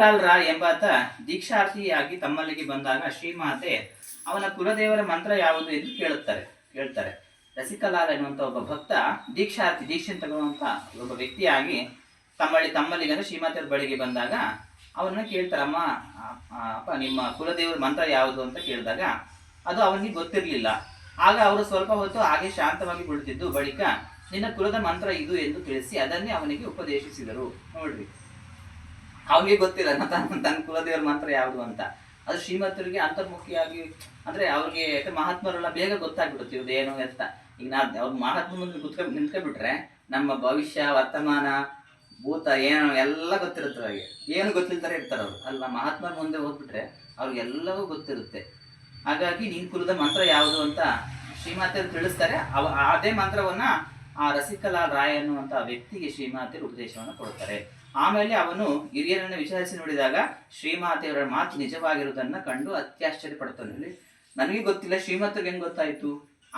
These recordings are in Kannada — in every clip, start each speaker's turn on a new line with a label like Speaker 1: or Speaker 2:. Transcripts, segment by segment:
Speaker 1: ರಾಯ್ ಎಂಬಾತ ದೀಕ್ಷಾರ್ಥಿಯಾಗಿ ತಮ್ಮಲ್ಲಿಗೆ ಬಂದಾಗ ಶ್ರೀಮಾತೆ ಅವನ ಕುಲದೇವರ ಮಂತ್ರ ಯಾವುದು ಎಂದು ಕೇಳುತ್ತಾರೆ, ಕೇಳ್ತಾರೆ. ರಸಿಕಲಾಲ್ ಎನ್ನುವಂಥ ಒಬ್ಬ ಭಕ್ತ ದೀಕ್ಷಾರ್ಥಿ ದೀಕ್ಷೆ ತಗೊಳ್ಳುವಂತ ಒಬ್ಬ ವ್ಯಕ್ತಿಯಾಗಿ ತಮ್ಮಲ್ಲಿ ತಮ್ಮಲ್ಲಿಗೆ ಅಂದ್ರೆ ಬಳಿಗೆ ಬಂದಾಗ ಅವನ್ನ ಕೇಳ್ತಾರಮ್ಮ ಅಪ್ಪ, ನಿಮ್ಮ ಕುಲದೇವರ ಮಂತ್ರ ಯಾವುದು? ಅಂತ ಕೇಳಿದಾಗ ಅದು ಅವನಿಗೆ ಗೊತ್ತಿರಲಿಲ್ಲ. ಆಗ ಅವರು ಸ್ವಲ್ಪ ಹೊತ್ತು ಹಾಗೆ ಶಾಂತವಾಗಿ ಕುಳಿತಿದ್ದು, ಬಳಿಕ, ನಿನ್ನ ಕುಲದ ಮಂತ್ರ ಇದು ಎಂದು ತಿಳಿಸಿ, ಅದನ್ನೇ ಅವನಿಗೆ ಉಪದೇಶಿಸಿದರು. ನೋಡ್ರಿ. ಅವನಿಗೆ ಗೊತ್ತಿಲ್ಲ ತನ್ನ ತನ್ನ ಮಾತ್ರ ಮಂತ್ರ ಯಾವುದು ಅಂತ. ಅದು ಶ್ರೀಮಂತರಿಗೆ ಅಂತರ್ಮುಖಿಯಾಗಿ, ಅಂದ್ರೆ ಅವ್ರಿಗೆ ಮಹಾತ್ಮರೆಲ್ಲ ಬೇಗ ಗೊತ್ತಾಗ್ಬಿಡುತ್ತೆ ಇವ್ರದ್ದು ಏನು ಅಂತ. ಈಗ ನಾ, ಅವ್ರ ಮಹಾತ್ಮ ಮುಂದೆ ಕುತ್ಕೊ, ನಿಂತ್ಕೊಬಿಟ್ರೆ ನಮ್ಮ ಭವಿಷ್ಯ, ವರ್ತಮಾನ, ಭೂತ, ಏನು ಎಲ್ಲ ಗೊತ್ತಿರುತ್ತೆ ಅವ್ರಿಗೆ. ಏನು ಗೊತ್ತಿಲ್ತಾರೆ ಇರ್ತಾರೆ ಅವರು. ಅಲ್ಲ ಮಹಾತ್ಮರ ಮುಂದೆ ಹೋಗ್ಬಿಟ್ರೆ ಅವ್ರಿಗೆಲ್ಲವೂ ಗೊತ್ತಿರುತ್ತೆ. ಹಾಗಾಗಿ ನೀನ್ ಕುಲದ ಮಂತ್ರ ಯಾವುದು ಅಂತ ಶ್ರೀಮಾತೆಯರು ತಿಳಿಸ್ತಾರೆ. ಅವ, ಅದೇ ಮಂತ್ರವನ್ನ ಆ ರಸಿಕಲಾಲ್ ರಾಯ್ ಅನ್ನುವಂತ ವ್ಯಕ್ತಿಗೆ ಶ್ರೀಮಾತೆಯರು ಉಪದೇಶವನ್ನು ಕೊಡ್ತಾರೆ. ಆಮೇಲೆ ಅವನು ಹಿರಿಯರನ್ನು ವಿಚಾರಿಸಿ ನೋಡಿದಾಗ ಶ್ರೀಮಾತೆಯವರ ಮಾತು ನಿಜವಾಗಿರುವುದನ್ನು ಕಂಡು ಅತ್ಯಾಶ್ಚರ್ಯ ಪಡ್ತಾನೆ ನನಗೆ ಗೊತ್ತಿಲ್ಲ, ಶ್ರೀಮಂತರಿಗೆ ಹೆಂಗ್ ಗೊತ್ತಾಯ್ತು?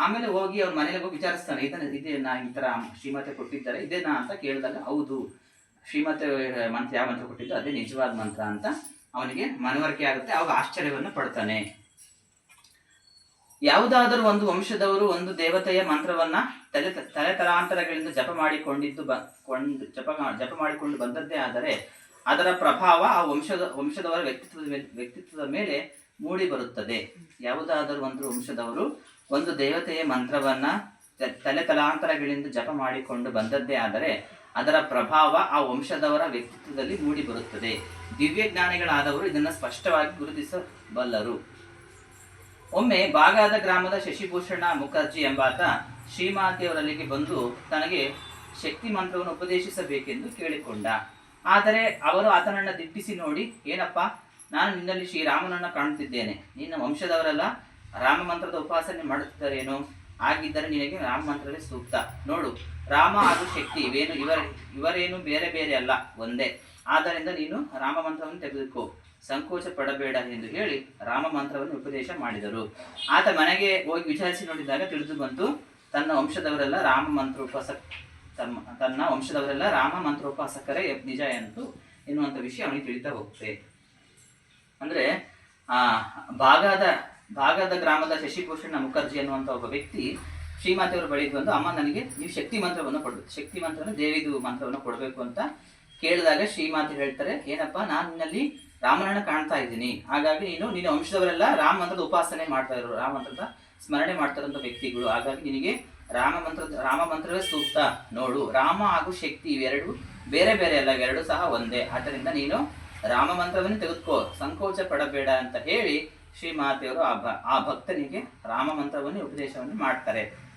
Speaker 1: ಆಮೇಲೆ ಹೋಗಿ ಅವ್ರ ಮನೆಗೆ ಹೋಗಿ ವಿಚಾರಿಸ್ತಾನೆ. ಇದನ್ನ ಇದೇನಾ ಈ ತರ ಶ್ರೀಮತೆ ಕೊಟ್ಟಿದ್ದಾರೆ ಇದೇನಾ ಅಂತ ಕೇಳಿದಾಗ ಹೌದು, ಶ್ರೀಮತೆ ಮಂತ್ರ ಯಾವ ಮಂತ್ರ ಕೊಟ್ಟಿದ್ದು ಅದೇ ನಿಜವಾದ ಮಂತ್ರ ಅಂತ ಅವನಿಗೆ ಮನವರಿಕೆ ಆಗುತ್ತೆ, ಅವಾಗ ಆಶ್ಚರ್ಯವನ್ನು ಪಡ್ತಾನೆ. ಯಾವುದಾದರೂ ಒಂದು ವಂಶದವರು ಒಂದು ದೇವತೆಯ ಮಂತ್ರವನ್ನ ತಲೆ ತಲೆ ತಲಾಂತರಗಳಿಂದ ಜಪ ಮಾಡಿಕೊಂಡಿದ್ದು ಬ ಕೊಂಡು ಜಪ ಜಪ ಮಾಡಿಕೊಂಡು ಬಂದದ್ದೇ ಆದರೆ ಅದರ ಪ್ರಭಾವ ಆ ವಂಶದ ವಂಶದವರ ವ್ಯಕ್ತಿತ್ವದ ವ್ಯಕ್ತಿತ್ವದ ಮೇಲೆ ಮೂಡಿ ಬರುತ್ತದೆ. ಯಾವುದಾದರೂ ಒಂದು ವಂಶದವರು ಒಂದು ದೇವತೆಯ ಮಂತ್ರವನ್ನ ತಲೆ ತಲಾಂತರಗಳಿಂದ ಜಪ ಮಾಡಿಕೊಂಡು ಬಂದದ್ದೇ ಆದರೆ ಅದರ ಪ್ರಭಾವ ಆ ವಂಶದವರ ವ್ಯಕ್ತಿತ್ವದಲ್ಲಿ ಮೂಡಿ ಬರುತ್ತದೆ. ದಿವ್ಯ ಜ್ಞಾನಿಗಳಾದವರು ಇದನ್ನು ಸ್ಪಷ್ಟವಾಗಿ ಗುರುತಿಸಬಲ್ಲರು. ಒಮ್ಮೆ ಬಾಗಾದ ಗ್ರಾಮದ ಶಶಿಭೂಷಣ ಮುಖರ್ಜಿ ಎಂಬಾತ ಶ್ರೀಮಾತೆಯವರಲ್ಲಿಗೆ ಬಂದು ತನಗೆ ಶಕ್ತಿ ಮಂತ್ರವನ್ನು ಉಪದೇಶಿಸಬೇಕೆಂದು ಕೇಳಿಕೊಂಡ. ಆದರೆ ಅವರು ಆತನನ್ನ ದಿಟ್ಟಿಸಿ ನೋಡಿ, ಏನಪ್ಪ, ನಾನು ನಿನ್ನಲ್ಲಿ ಶ್ರೀರಾಮನನ್ನ ಕಾಣುತ್ತಿದ್ದೇನೆ. ನಿನ್ನ ವಂಶದವರೆಲ್ಲ ರಾಮ ಮಂತ್ರದ ಉಪಾಸನೆ ಮಾಡುತ್ತಿದ್ದಾರೇನು? ಹಾಗಿದ್ದರೆ ನಿನಗೆ ರಾಮ ಮಂತ್ರವೇ ಸೂಕ್ತ. ನೋಡು, ರಾಮ ಹಾಗೂ ಶಕ್ತಿ ಇವೇನು, ಇವರ, ಇವರೇನು ಬೇರೆ ಬೇರೆ ಅಲ್ಲ, ಒಂದೇ. ಆದ್ದರಿಂದ ನೀನು ರಾಮ ಮಂತ್ರವನ್ನು ತೆಗೆದುಕೋ. ಸಂಕೋಚ ಪಡಬೇಡ ಎಂದು ಹೇಳಿ ರಾಮ ಮಂತ್ರವನ್ನು ಉಪದೇಶ ಮಾಡಿದರು. ಆತ ಮನೆಗೆ ಹೋಗಿ ವಿಚಾರಿಸಿ ನೋಡಿದಾಗ ತಿಳಿದು ಬಂತು, ತನ್ನ ವಂಶದವರೆಲ್ಲ ರಾಮ ಮಂತ್ರ ಉಪಾಸಕ ತಮ್ಮ, ತನ್ನ ವಂಶದವರೆಲ್ಲ ರಾಮ ಮಂತ್ರ ಉಪಾಸಕರೇ ನಿಜ ಎಂದು ಎನ್ನುವಂಥ ವಿಷಯ ಅವನಿಗೆ ತಿಳಿತಾ ಹೋಗ್ತದೆ ಅಂದ್ರೆ, ಆ, ಭಾಗದ ಭಾಗದ ಗ್ರಾಮದ ಶಶಿಭೂಷಣ ಮುಖರ್ಜಿ ಅನ್ನುವಂಥ ಒಬ್ಬ ವ್ಯಕ್ತಿ ಶ್ರೀಮಾತೆಯವರ ಬಳಿ ಬಂದು, ಅಮ್ಮ, ನನಗೆ ನೀವು ಶಕ್ತಿ ಮಂತ್ರವನ್ನು ಕೊಡಬೇಕು, ಶಕ್ತಿ ಮಂತ್ರವನ್ನು ದೇವಿದು ಮಂತ್ರವನ್ನು ಕೊಡಬೇಕು ಅಂತ ಕೇಳಿದಾಗ ಶ್ರೀಮಾತೆ ಹೇಳ್ತಾರೆ, ಏನಪ್ಪ, ನಾನು ನಿನ್ನಲ್ಲಿ ರಾಮನನ್ನ ಕಾಣ್ತಾ ಇದ್ದೀನಿ. ಹಾಗಾಗಿ ನೀನು ನಿನ್ನ ವಂಶದವರೆಲ್ಲ ರಾಮ ಮಂತ್ರದ ಉಪಾಸನೆ ಮಾಡ್ತಾ ಇರೋ ರಾಮ ಮಂತ್ರದ ಸ್ಮರಣೆ ಮಾಡ್ತಾರಂತ ವ್ಯಕ್ತಿಗಳು. ಹಾಗಾಗಿ ನಿನಗೆ ರಾಮ ಮಂತ್ರದ, ರಾಮ ಮಂತ್ರವೇ ಸೂಕ್ತ. ನೋಡು, ರಾಮ ಹಾಗೂ ಶಕ್ತಿ ಇವೆರಡು ಬೇರೆ ಬೇರೆ ಅಲ್ಲ ಇವೆರಡು ಸಹ ಒಂದೇ. ಆದ್ದರಿಂದ ನೀನು ರಾಮ ಮಂತ್ರವನ್ನು ತೆಗೆದುಕೋ. ಸಂಕೋಚ ಪಡಬೇಡ ಅಂತ ಹೇಳಿ ಶ್ರೀಮಾತೆಯವರು ಆ ಭ, ಆ ಭಕ್ತನಿಗೆ ರಾಮ ಮಂತ್ರವನ್ನು, ಉಪದೇಶವನ್ನು ಮಾಡ್ತಾರೆ.